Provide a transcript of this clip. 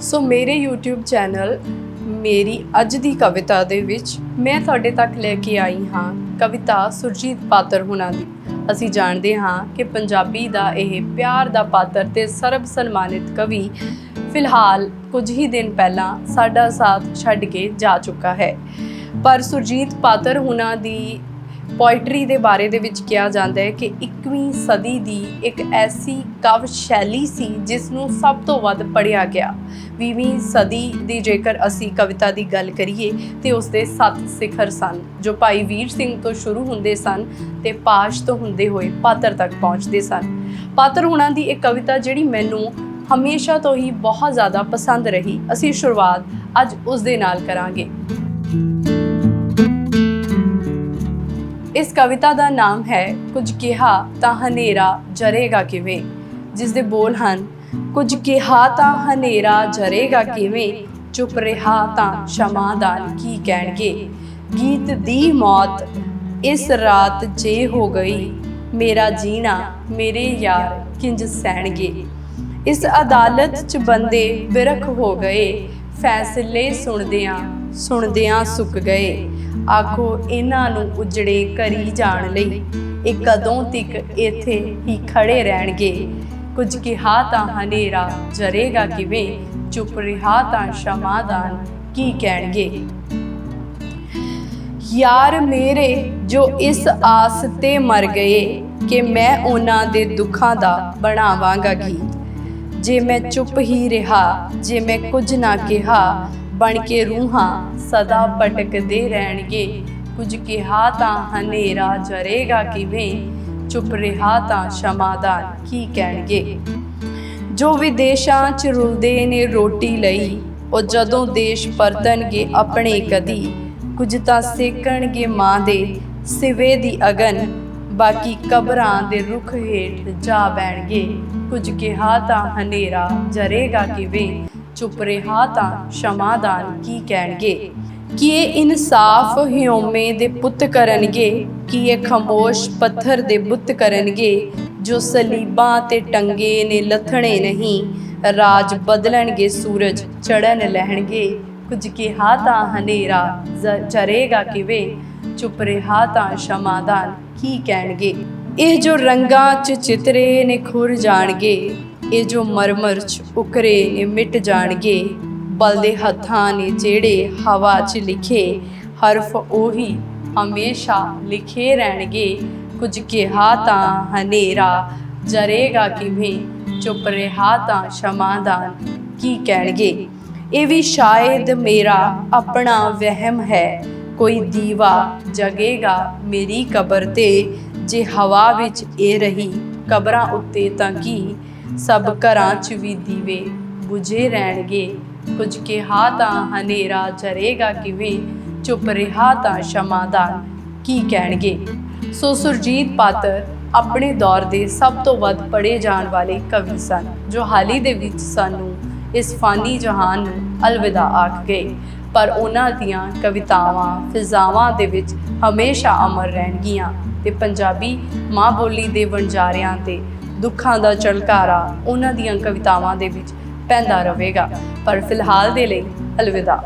ਸੋ ਮੇਰੇ YouTube channel ਮੇਰੀ ਅੱਜ ਦੀ ਕਵਿਤਾ ਦੇ ਵਿੱਚ ਮੈਂ ਤੁਹਾਡੇ ਤੱਕ ਲੈ ਕੇ ਆਈ ਹਾਂ ਕਵਿਤਾ ਸੁਰਜੀਤ ਪਾਤਰ ਹੁਣਾਂ ਦੀ। ਅਸੀਂ ਜਾਣਦੇ ਹਾਂ ਕਿ ਪੰਜਾਬੀ ਦਾ ਇਹ ਪਿਆਰ ਦਾ ਪਾਤਰ ਤੇ ਸਰਬ ਸਨਮਾਨਿਤ ਕਵੀ ਫਿਲਹਾਲ ਕੁਝ ਹੀ ਦਿਨ ਪਹਿਲਾਂ ਸਾਡਾ ਸਾਥ ਛੱਡ ਕੇ ਜਾ ਚੁੱਕਾ ਹੈ। ਪਰ ਸੁਰਜੀਤ ਪਾਤਰ ਹੁਣਾਂ ਦੀ ਪੋਇਟਰੀ ਦੇ ਬਾਰੇ ਦੇ ਵਿੱਚ ਕਿਹਾ ਜਾਂਦਾ ਹੈ ਕਿ 21ਵੀਂ ਸਦੀ ਦੀ ਇੱਕ ਐਸੀ ਕਾਵ ਸ਼ੈਲੀ ਸੀ ਜਿਸ ਨੂੰ ਸਭ ਤੋਂ ਵੱਧ ਪੜ੍ਹਿਆ ਗਿਆ। 20ਵੀਂ ਸਦੀ ਦੀ ਜੇਕਰ ਅਸੀਂ ਕਵਿਤਾ ਦੀ ਗੱਲ ਕਰੀਏ, ਤੇ ਉਸ ਦੇ ਸੱਤ ਸਿਖਰ ਸਨ, ਜੋ ਭਾਈ ਵੀਰ ਸਿੰਘ ਤੋਂ ਸ਼ੁਰੂ ਹੁੰਦੇ ਸਨ ਤੇ ਪਾਸ਼ ਤੋਂ ਹੁੰਦੇ ਹੋਏ ਪਾਤਰ ਤੱਕ ਪਹੁੰਚਦੇ ਸਨ। ਪਾਤਰ ਹੁਣਾਂ ਦੀ ਇੱਕ ਕਵਿਤਾ ਜਿਹੜੀ ਮੈਨੂੰ ਹਮੇਸ਼ਾ ਤੋਂ ਹੀ ਬਹੁਤ ਜ਼ਿਆਦਾ ਪਸੰਦ ਰਹੀ। ਅਸੀਂ ਸ਼ੁਰੂਆਤ ਅੱਜ ਉਸ ਦੇ ਨਾਲ ਕਰਾਂਗੇ। ਕਵਿਤਾ ਦਾ ਨਾਮ ਹੈ, ਕੁਝ ਕਿਹਾ ਤਾਂ ਹਨੇਰਾ ਜਰੇਗਾ ਕਿਵੇਂ? ਜਿਸ ਦੇ ਬੋਲ ਹਨ, ਕੁਝ ਕਿਹਾ ਤਾਂ ਹਨੇਰਾ ਜਰੇਗਾ ਕਿਵੇਂ? ਚੁੱਪ ਰਿਹਾ ਤਾਂ ਸ਼ਮਾਦਾਨ ਕੀ ਕਹਿਣਗੇ? ਗੀਤ ਦੀ ਮੌਤ, ਇਸ ਰਾਤ ਜੇ ਹੋ ਗਈ, ਮੇਰਾ ਜੀਣਾ, ਮੇਰੇ ਯਾਰ ਕਿੰਜ ਸਹਿਣਗੇ? ਇਸ ਅਦਾਲਤ 'ਚ ਬੰਦੇ ਬਿਰਖ ਹੋ ਗਏ, ਫੈਸਲੇ ਸੁਣਦਿਆਂ ਸੁਣਦਿਆਂ ਸੁੱਕ ਗਏ। ਆਖੋ, ਇਹਨਾਂ ਨੂੰ ਉਜੜੇ ਕਰੀ ਜਾਣ ਲਈ ਇਹ ਕਦੋਂ ਤੱਕ ਇੱਥੇ ਹੀ ਖੜੇ ਰਹਿਣਗੇ? ਕੁਝ ਕਿਹਾ ਤਾਂ ਹਨੇਰਾ ਜਰੇਗਾ ਕਿਵੇਂ? ਚੁੱਪ ਰਿਹਾ ਤਾਂ ਸ਼ਮਾਦਾਨ ਕੀ ਕਹਿਣਗੇ? ਯਾਰ ਮੇਰੇ, ਜੋ ਇਸ ਆਸ ਤੇ ਮਰ ਗਏ ਕਿ ਮੈਂ ਉਹਨਾਂ ਦੇ ਦੁੱਖਾਂ ਦਾ ਬਣਾਵਾਂਗਾ ਗੀਤ ਜੇ ਮੈਂ ਚੁੱਪ ਹੀ ਰਿਹਾ, ਜੇ ਮੈਂ ਕੁਝ ਨਾ ਕਿਹਾ ਬਣ ਕੇ ਰੂਹਾਂ ਸਦਾ ਭਟਕਦੇ ਰਹਿਣਗੇ। ਕੁਝ ਕਿਹਾ ਤਾਂ ਹਨੇਰਾ ਜਰੇਗਾ ਕਿਵੇਂ? ਚੁੱਪ ਰਿਹਾ ਤਾਂ ਸ਼ਮਾਦਾਨ ਕੀ ਕਹਿਣਗੇ? ਜੋ ਵਿਦੇਸ਼ਾਂ ਚ ਰੁਲਦੇ ਨੇ ਰੋਟੀ ਲਈ, ਉਹ ਜਦੋਂ ਦੇਸ਼ ਪਰਤਣਗੇ ਆਪਣੇ ਕਦੀ। ਕੁਝ ਤਾਂ ਸੇਕਣਗੇ ਮਾਂ ਦੇ ਸਿਵੇ ਦੀ ਅਗਨ, ਬਾਕੀ ਕਬਰਾਂ ਦੇ ਰੁੱਖ ਹੇਠ ਜਾ ਬੈਣਗੇ ਕੁਝ ਕਿਹਾ ਤਾਂ ਹਨੇਰਾ ਜਰੇਗਾ ਕਿਵੇਂ? ਚੁੱਪ ਰਿਹਾ ਤਾਂ ਸ਼ਮਾਦਾਨ ਕੀ ਕਹਿਣਗੇ? ਕਿ ਇਹ ਇਨਸਾਫ ਹਿਉਮੇ ਦੇ ਪੁੱਤ ਕਰਨਗੇ? ਕਿ ਇਹ ਖਮੋਸ਼ ਪੱਥਰ ਦੇ ਬੁੱਤ ਕਰਨਗੇ? ਜੋ ਸਲੀਬਾਂ ਤੇ ਟੰਗੇ ਨੇ ਲਥਣੇ ਨਹੀਂ, ਰਾਜ ਬਦਲਣਗੇ, ਸੂਰਜ ਚੜਨ ਲੈਣਗੇ। ਕੁਝ ਕਿਹਾ ਤਾਂ ਹਨੇਰਾ ਜ਼- ਜਰੇਗਾ ਕਿਵੇਂ? ਚੁੱਪ ਰਿਹਾ ਤਾਂ ਸ਼ਮਾਦਾਨ ਕੀ ਕਹਿਣਗੇ? ਇਹ ਜੋ ਰੰਗਾਂ 'ਚ ਚਿਤਰੇ ਨੇ ਖੁਰ ਜਾਣਗੇ ਇਹ ਜੋ ਮਰਮਰ 'ਚ ਉਕਰੇ ਨੇ ਮਿਟ ਜਾਣਗੇ। ਬਲਦੇ ਹੱਥਾਂ ਨੇ ਜਿਹੜੇ ਹਵਾ 'ਚ ਲਿਖੇ, ਹਰਫ ਉਹੀ ਹਮੇਸ਼ਾ ਲਿਖੇ ਰਹਿਣਗੇ। ਕੁਝ ਕਿਹਾ ਤਾਂ ਹਨੇਰਾ, ਜਰੇਗਾ ਕਿਵੇਂ? ਚੁੱਪ ਰਿਹਾ ਤਾਂ ਸ਼ਮਾਦਾਨ, ਕੀ ਕਹਿਣਗੇ? ਇਹ ਵੀ ਸ਼ਾਇਦ ਮੇਰਾ ਆਪਣਾ ਵਹਿਮ ਹੈ। ਕੋਈ ਦੀਵਾ ਜਗੇਗਾ ਮੇਰੀ ਕਬਰ ਤੇ, ਜੇ ਹਵਾ ਵਿੱਚ ਇਹ ਰਹੀ ਕਬਰਾਂ ਉੱਤੇ ਤਾਂ ਕੀ ਸਭ ਘਰਾਂ 'ਚ ਵੀ ਦੀਵੇ ਬੁਝੇ ਰਹਿਣਗੇ। ਕੁਝ ਕਿਹਾ ਤਾਂ ਹਨੇਰਾ ਚਰੇਗਾ ਕਿਵੇਂ? ਚੁੱਪ ਰਿਹਾ ਤਾਂ ਸ਼ਮਾਦਾਨ, ਕੀ ਕਹਿਣਗੇ? ਸੋ ਸੁਰਜੀਤ ਪਾਤਰ ਆਪਣੇ ਦੌਰ ਦੇ ਸਭ ਤੋਂ ਵੱਧ ਪੜ੍ਹੇ ਜਾਣ ਵਾਲੇ ਕਵੀ ਸਨ, ਜੋ ਹਾਲ ਹੀ ਦੇ ਵਿੱਚ ਸਾਨੂੰ ਇਸ ਫਾਨੀ ਜਹਾਨ ਨੂੰ ਅਲਵਿਦਾ ਆਖ ਗਏ। ਪਰ ਉਹਨਾਂ ਦੀਆਂ ਕਵਿਤਾਵਾਂ, ਫਿਜ਼ਾਵਾਂ ਦੇ ਵਿੱਚ ਹਮੇਸ਼ਾ ਅਮਰ ਰਹਿਣਗੀਆਂ ਤੇ ਪੰਜਾਬੀ ਮਾਂ ਬੋਲੀ ਦੇ ਵਣਜਾਰਿਆਂ ਤੇ ਦੁੱਖਾਂ ਦਾ ਝਲਕਾਰਾ ਉਹਨਾਂ ਦੀਆਂ ਕਵਿਤਾਵਾਂ ਦੇ ਵਿੱਚ ਪੈਂਦਾ ਰਹੇਗਾ। ਪਰ ਫਿਲਹਾਲ ਦੇ ਲਈ ਅਲਵਿਦਾ।